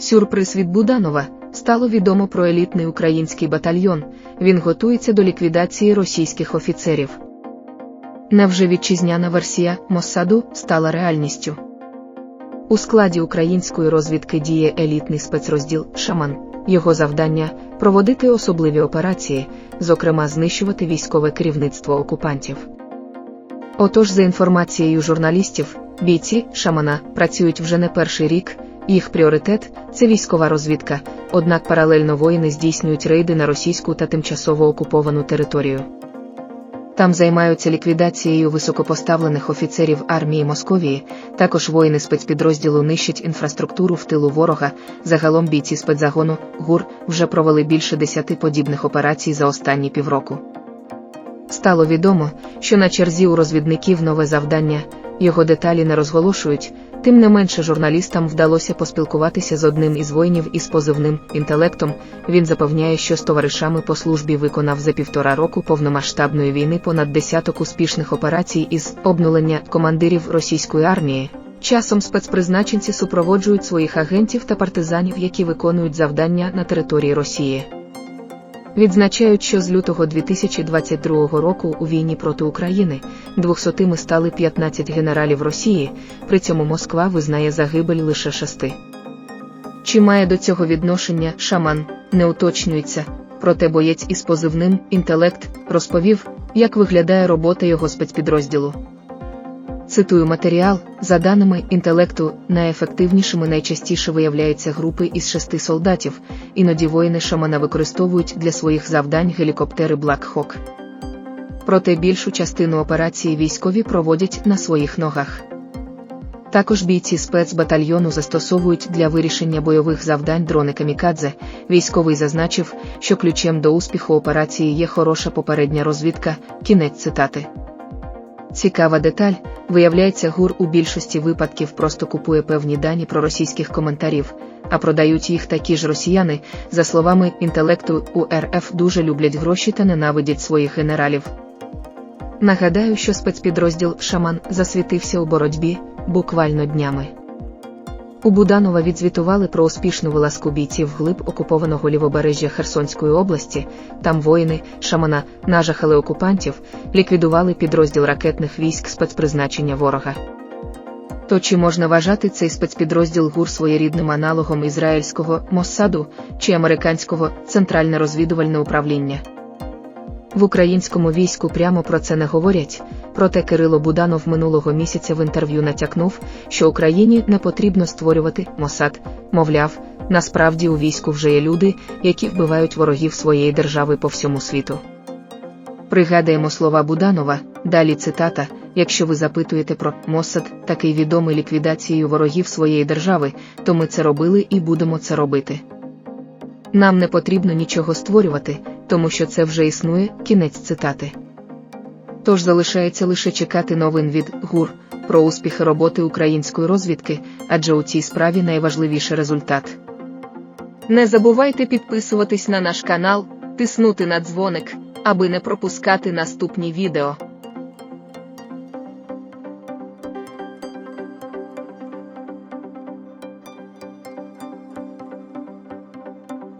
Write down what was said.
Сюрприз від Буданова стало відомо про елітний український батальйон. Він готується до ліквідації російських офіцерів. Невже вітчизняна версія Моссаду стала реальністю? У складі української розвідки діє елітний спецрозділ Шаман. Його завдання проводити особливі операції, зокрема знищувати військове керівництво окупантів. Отож, за інформацією журналістів, бійці шамана працюють вже не перший рік, їх пріоритет це військова розвідка, однак паралельно воїни здійснюють рейди на російську та тимчасово окуповану територію. Там займаються ліквідацією високопоставлених офіцерів армії Московії, також воїни спецпідрозділу нищать інфраструктуру в тилу ворога. Загалом бійці спецзагону ГУР вже провели більше десяти подібних операцій за останні півроку. Стало відомо, що на черзі у розвідників нове завдання, його деталі не розголошують, тим не менше журналістам вдалося поспілкуватися з одним із воїнів із позивним інтелектом. Він запевняє, що з товаришами по службі виконав за півтора року повномасштабної війни понад десяток успішних операцій із обнулення командирів російської армії. Часом спецпризначенці супроводжують своїх агентів та партизанів, які виконують завдання на території Росії. Відзначають, що з лютого 2022 року у війні проти України 200 стали 15 генералів Росії, при цьому Москва визнає загибель лише шести. Чи має до цього відношення шаман, не уточнюється, проте боєць із позивним інтелект розповів, як виглядає робота його спецпідрозділу. Цитую матеріал, за даними інтелекту, найефективнішими найчастіше виявляються групи із шести солдатів, іноді воїни шамана використовують для своїх завдань гелікоптери Black Hawk. Проте більшу частину операції військові проводять на своїх ногах. Також бійці спецбатальйону застосовують для вирішення бойових завдань дрони камікадзе. Військовий зазначив, що ключем до успіху операції є хороша попередня розвідка. Кінець цитати. Цікава деталь, виявляється, ГУР у більшості випадків просто купує певні дані про російських коментарів, а продають їх такі ж росіяни, за словами інтелекту, у РФ дуже люблять гроші та ненавидять своїх генералів. Нагадаю, що спецпідрозділ Шаман засвітився у боротьбі буквально днями. У Буданова відзвітували про успішну вилазку бійців глиб окупованого лівобережжя Херсонської області. Там воїни, шамана, нажахали окупантів, ліквідували підрозділ ракетних військ спецпризначення ворога. То чи можна вважати цей спецпідрозділ ГУР своєрідним аналогом ізраїльського Моссаду чи американського Центральне розвідувальне управління? В українському війську прямо про це не говорять, проте Кирило Буданов минулого місяця в інтерв'ю натякнув, що Україні не потрібно створювати Мосад, мовляв, насправді у війську вже є люди, які вбивають ворогів своєї держави по всьому світу. Пригадаємо слова Буданова, далі цитата: якщо ви запитуєте про Моссад, такий відомий ліквідацією ворогів своєї держави, то ми це робили і будемо це робити. Нам не потрібно нічого створювати, тому що це вже існує, кінець цитати. Тож залишається лише чекати новин від ГУР про успіхи роботи української розвідки, адже у цій справі найважливіший результат. Не забувайте підписуватись на наш канал, тиснути на дзвоник, аби не пропускати наступні відео.